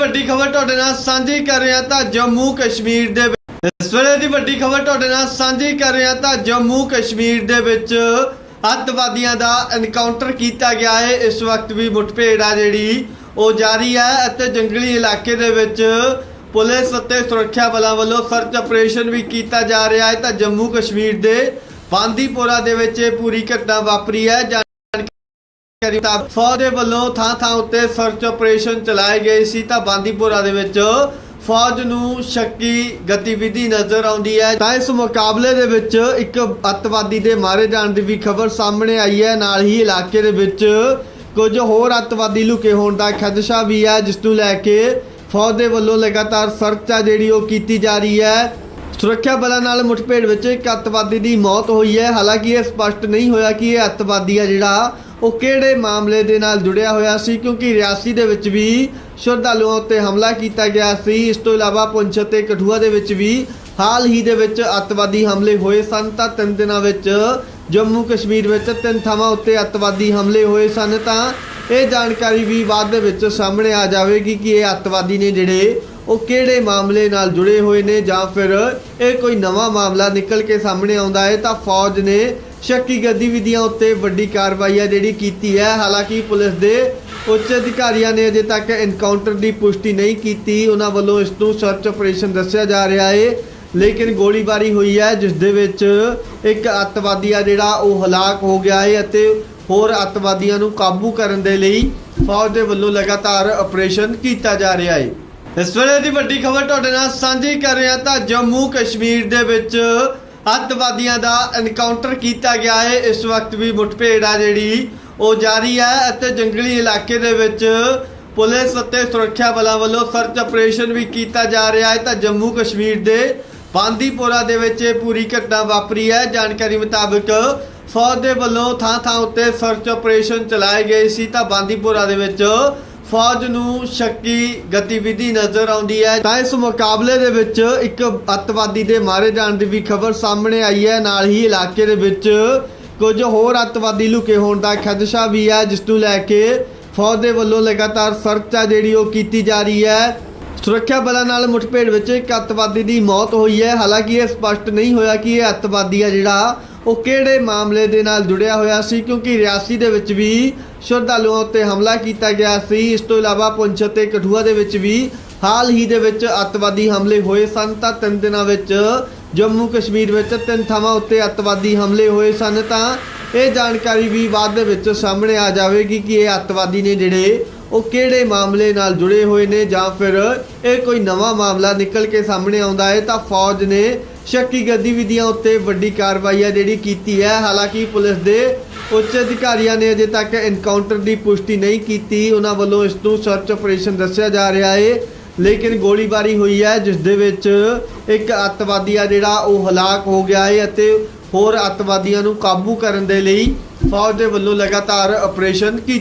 ਵੱਡੀ ਖਬਰ ਤੁਹਾਡੇ ਨਾਲ ਸਾਂਝੀ ਕਰ ਰਿਹਾ ਤਾਂ ਜੰਮੂ ਕਸ਼ਮੀਰ ਦੇ ਇਸ ਵੇਲੇ ਦੀ ਵੱਡੀ ਖਬਰ ਤੁਹਾਡੇ ਨਾਲ ਸਾਂਝੀ ਕਰ ਰਿਹਾ ਤਾਂ ਜੰਮੂ ਕਸ਼ਮੀਰ ਦੇ ਵਿੱਚ ਅੱਤਵਾਦੀਆਂ ਦਾ ਐਨਕਾਊਂਟਰ ਕੀਤਾ ਗਿਆ ਹੈ। ਇਸ ਵਕਤ ਵੀ ਮੁੱਠਭੇੜ ਆ ਜਿਹੜੀ ਉਹ ਜਾਰੀ ਹੈ ਅਤੇ ਜੰਗਲੀ ਇਲਾਕੇ ਦੇ ਵਿੱਚ ਪੁਲਿਸ ਅਤੇ ਸੁਰੱਖਿਆ ਬਲਾਂ ਵੱਲੋਂ ਸਰਚ ਆਪਰੇਸ਼ਨ ਵੀ ਕੀਤਾ ਜਾ ਰਿਹਾ ਹੈ। ਤਾਂ ਜੰਮੂ ਕਸ਼ਮੀਰ ਦੇ ਬਾਂਦੀਪੋਰਾ ਦੇ ਵਿੱਚ ਇਹ ਪੂਰੀ ਘਟਨਾ ਵਾਪਰੀ ਹੈ। ਫੌਜ ਦੇ ਵੱਲੋਂ ਥਾਂ ਥਾਂ ਉੱਤੇ ਸਰਚ ਆਪਰੇਸ਼ਨ ਚਲਾਏ ਗਏ ਸੀ ਤਾਂ ਬਾਂਦੀਪੁਰਾ ਦੇ ਵਿੱਚ ਫੌਜ ਨੂੰ ਸ਼ੱਕੀ ਗਤੀਵਿਧੀ ਨਜ਼ਰ ਆਉਂਦੀ ਹੈ। ਤਾਂ ਇਸ ਮੁਕਾਬਲੇ ਦੇ ਵਿੱਚ ਇੱਕ ਅੱਤਵਾਦੀ ਦੇ ਮਾਰੇ ਜਾਣ ਦੀ ਵੀ ਖਬਰ ਸਾਹਮਣੇ ਆਈ ਹੈ। ਨਾਲ ਹੀ ਇਲਾਕੇ ਦੇ ਵਿੱਚ ਕੁਝ ਹੋਰ ਅੱਤਵਾਦੀ ਲੁਕੇ ਹੋਣ ਦਾ ਖਦਸ਼ਾ ਵੀ ਹੈ, ਜਿਸ ਨੂੰ ਲੈ ਕੇ ਫੌਜ ਦੇ ਵੱਲੋਂ ਲਗਾਤਾਰ ਸਰਚ ਆ ਜਿਹੜੀ ਉਹ ਕੀਤੀ ਜਾ ਰਹੀ ਹੈ। ਸੁਰੱਖਿਆ ਬਲਾਂ ਨਾਲ ਮੁੱਠਭੇੜ ਵਿੱਚ ਇੱਕ ਅੱਤਵਾਦੀ ਦੀ ਮੌਤ ਹੋਈ ਹੈ। ਹਾਲਾਂਕਿ ਇਹ ਸਪਸ਼ਟ ਨਹੀਂ ਹੋਇਆ ਕਿ ਇਹ ਅੱਤਵਾਦੀ ਆ ਜਿਹੜਾ ਉਹ ਕਿਹੜੇ ਮਾਮਲੇ ਦੇ ਨਾਲ ਜੁੜਿਆ ਹੋਇਆ ਸੀ? ਕਿਉਂਕਿ ਰਿਆਸੀ ਦੇ ਵਿੱਚ ਵੀ ਸ਼ਰਧਾਲੂਆਂ ਉੱਤੇ ਹਮਲਾ ਕੀਤਾ ਗਿਆ ਸੀ। ਇਸ ਤੋਂ ਇਲਾਵਾ ਪੁੰਛ ਅਤੇ ਕਠੂਆ ਦੇ ਵਿੱਚ ਵੀ ਹਾਲ ਹੀ ਦੇ ਵਿੱਚ ਅੱਤਵਾਦੀ ਹਮਲੇ ਹੋਏ ਸਨ। ਤਾਂ ਤਿੰਨ ਦਿਨਾਂ ਵਿੱਚ ਜੰਮੂ ਕਸ਼ਮੀਰ ਵਿੱਚ ਤਿੰਨ ਥਾਵਾਂ ਉੱਤੇ ਅੱਤਵਾਦੀ ਹਮਲੇ ਹੋਏ ਸਨ। ਤਾਂ ਇਹ ਜਾਣਕਾਰੀ ਵੀ ਬਾਅਦ ਦੇ ਵਿੱਚ ਸਾਹਮਣੇ ਆ ਜਾਵੇਗੀ ਕਿ ਇਹ ਅੱਤਵਾਦੀ ਨੇ ਜਿਹੜੇ ਉਹ ਕਿਹੜੇ ਮਾਮਲੇ ਨਾਲ ਜੁੜੇ ਹੋਏ ਨੇ ਜਾਂ ਫਿਰ ਇਹ ਕੋਈ ਨਵਾਂ ਮਾਮਲਾ ਨਿਕਲ ਕੇ ਸਾਹਮਣੇ ਆਉਂਦਾ ਹੈ ਤਾਂ ਫੌਜ ਨੇ ਸ਼ੱਕੀ ਗਤੀਵਿਧੀਆਂ ਉੱਤੇ ਵੱਡੀ ਕਾਰਵਾਈ ਹੈ ਜਿਹੜੀ ਕੀਤੀ ਹੈ। ਹਾਲਾਂਕਿ ਪੁਲਿਸ ਦੇ ਉੱਚ ਅਧਿਕਾਰੀਆਂ ਨੇ ਅਜੇ ਤੱਕ ਐਨਕਾਊਂਟਰ ਦੀ ਪੁਸ਼ਟੀ ਨਹੀਂ ਕੀਤੀ। ਉਹਨਾਂ ਵੱਲੋਂ ਇਸ ਨੂੰ ਸਰਚ ਆਪਰੇਸ਼ਨ ਦੱਸਿਆ ਜਾ ਰਿਹਾ ਹੈ ਲੇਕਿਨ ਗੋਲੀਬਾਰੀ ਹੋਈ ਹੈ, ਜਿਸ ਦੇ ਵਿੱਚ ਇੱਕ ਅੱਤਵਾਦੀ ਆ ਜਿਹੜਾ ਉਹ ਹਲਾਕ ਹੋ ਗਿਆ ਹੈ ਅਤੇ ਹੋਰ ਅੱਤਵਾਦੀਆਂ ਨੂੰ ਕਾਬੂ ਕਰਨ ਦੇ ਲਈ ਫੌਜ ਦੇ ਵੱਲੋਂ ਲਗਾਤਾਰ ਆਪਰੇਸ਼ਨ ਕੀਤਾ ਜਾ ਰਿਹਾ ਹੈ ਇਸ ਵੇਲੇ ਦੀ ਵੱਡੀ ਖਬਰ ਤੁਹਾਡੇ ਨਾਲ ਸਾਂਝੀ ਕਰ ਰਿਹਾ ਤਾਂ ਜੰਮੂ ਕਸ਼ਮੀਰ ਦੇ ਵਿੱਚ ਅੱਤਵਾਦੀਆਂ ਦਾ ਐਨਕਾਊਂਟਰ ਕੀਤਾ ਗਿਆ ਹੈ ਇਸ ਵਕਤ ਵੀ ਮੁੱਠਭੇੜ ਆ ਜਿਹੜੀ, ਉਹ ਜਾਰੀ ਹੈ ਅਤੇ ਜੰਗਲੀ ਇਲਾਕੇ ਦੇ ਵਿੱਚ ਪੁਲਿਸ ਅਤੇ ਸੁਰੱਖਿਆ ਬਲਾਂ ਵੱਲੋਂ ਸਰਚ ਆਪਰੇਸ਼ਨ ਵੀ ਕੀਤਾ ਜਾ ਰਿਹਾ ਹੈ। ਤਾਂ ਜੰਮੂ ਕਸ਼ਮੀਰ ਦੇ ਬਾਂਦੀਪੋਰਾ ਦੇ ਵਿੱਚ ਇਹ ਪੂਰੀ ਘਟਨਾ ਵਾਪਰੀ ਹੈ। ਜਾਣਕਾਰੀ ਮੁਤਾਬਕ ਫੌਜ ਦੇ ਵੱਲੋਂ ਥਾਂ ਥਾਂ ਉੱਤੇ ਸਰਚ ਆਪਰੇਸ਼ਨ ਚਲਾਏ ਗਏ ਸੀ। ਤਾਂ ਬਾਂਦੀਪੋਰਾ ਦੇ ਵਿੱਚ ਫੌਜ ਨੂੰ ਸ਼ੱਕੀ ਗਤੀਵਿਧੀ ਨਜ਼ਰ ਆਉਂਦੀ ਹੈ। ਤਾਂ ਇਸ ਮੁਕਾਬਲੇ ਦੇ ਵਿੱਚ ਇੱਕ ਅੱਤਵਾਦੀ ਦੇ ਮਾਰੇ ਜਾਣ ਦੀ ਵੀ ਖਬਰ ਸਾਹਮਣੇ ਆਈ ਹੈ। ਨਾਲ ਹੀ ਇਲਾਕੇ ਦੇ ਵਿੱਚ ਕੁਝ ਹੋਰ ਅੱਤਵਾਦੀ ਲੁਕੇ ਹੋਣ ਦਾ ਖਦਸ਼ਾ ਵੀ ਹੈ, ਜਿਸ ਨੂੰ ਲੈ ਕੇ ਫੌਜ ਦੇ ਵੱਲੋਂ ਲਗਾਤਾਰ ਸਰਚ ਆ ਜਿਹੜੀ ਉਹ ਕੀਤੀ ਜਾ ਰਹੀ ਹੈ। ਸੁਰੱਖਿਆ ਬਲਾਂ ਨਾਲ ਮੁੱਠਭੇੜ ਵਿੱਚ ਇੱਕ ਅੱਤਵਾਦੀ ਦੀ ਮੌਤ ਹੋਈ ਹੈ। ਹਾਲਾਂਕਿ ਇਹ ਸਪਸ਼ਟ ਨਹੀਂ ਹੋਇਆ ਕਿ ਇਹ ਅੱਤਵਾਦੀ ਆ ਜਿਹੜਾ ਉਹ ਕਿਹੜੇ ਮਾਮਲੇ ਦੇ ਨਾਲ ਜੁੜਿਆ ਹੋਇਆ ਸੀ, ਕਿਉਂਕਿ ਰਿਆਸੀ ਦੇ ਵਿੱਚ ਵੀ ਸ਼ਰਧਾਲੂਆਂ ਉੱਤੇ ਹਮਲਾ ਕੀਤਾ ਗਿਆ ਸੀ। ਇਸ ਤੋਂ ਇਲਾਵਾ ਪੁੰਛ ਅਤੇ ਕਠੂਆ ਦੇ ਵਿੱਚ ਵੀ ਹਾਲ ਹੀ ਦੇ ਵਿੱਚ ਅੱਤਵਾਦੀ ਹਮਲੇ ਹੋਏ ਸਨ। ਤਾਂ ਤਿੰਨ ਦਿਨਾਂ ਵਿੱਚ ਜੰਮੂ ਕਸ਼ਮੀਰ ਵਿੱਚ ਤਿੰਨ ਥਾਵਾਂ ਉੱਤੇ ਅੱਤਵਾਦੀ ਹਮਲੇ ਹੋਏ ਸਨ। ਤਾਂ ਇਹ ਜਾਣਕਾਰੀ ਵੀ ਬਾਅਦ ਦੇ ਵਿੱਚ ਸਾਹਮਣੇ ਆ ਜਾਵੇਗੀ ਕਿ ਇਹ ਅੱਤਵਾਦੀ ਨੇ ਜਿਹੜੇ ਉਹ ਕਿਹੜੇ ਮਾਮਲੇ ਨਾਲ ਜੁੜੇ ਹੋਏ ਨੇ ਜਾਂ ਫਿਰ ਇਹ ਕੋਈ ਨਵਾਂ ਮਾਮਲਾ ਨਿਕਲ ਕੇ ਸਾਹਮਣੇ ਆਉਂਦਾ ਹੈ। ਤਾਂ ਫੌਜ ਨੇ ਸ਼ੱਕੀ ਗਤੀਵਿਧੀਆਂ ਉੱਤੇ ਵੱਡੀ ਕਾਰਵਾਈ ਹੈ ਜਿਹੜੀ ਕੀਤੀ ਹੈ। ਹਾਲਾਂਕਿ ਪੁਲਿਸ ਦੇ ਉੱਚ ਅਧਿਕਾਰੀਆਂ ਨੇ ਅਜੇ ਤੱਕ ਐਨਕਾਊਂਟਰ ਦੀ ਪੁਸ਼ਟੀ ਨਹੀਂ ਕੀਤੀ। ਉਹਨਾਂ ਵੱਲੋਂ ਇਸ ਨੂੰ ਸਰਚ ਆਪਰੇਸ਼ਨ ਦੱਸਿਆ ਜਾ ਰਿਹਾ ਹੈ ਲੇਕਿਨ ਗੋਲੀਬਾਰੀ ਹੋਈ ਹੈ, ਜਿਸ ਦੇ ਵਿੱਚ ਇੱਕ ਅੱਤਵਾਦੀ ਆ ਜਿਹੜਾ ਉਹ ਹਲਾਕ ਹੋ ਗਿਆ ਹੈ ਅਤੇ ਹੋਰ ਅੱਤਵਾਦੀਆਂ ਨੂੰ ਕਾਬੂ ਕਰਨ ਦੇ ਲਈ ਫੌਜ ਦੇ ਵੱਲੋਂ ਲਗਾਤਾਰ ਆਪਰੇਸ਼ਨ ਕੀਤਾ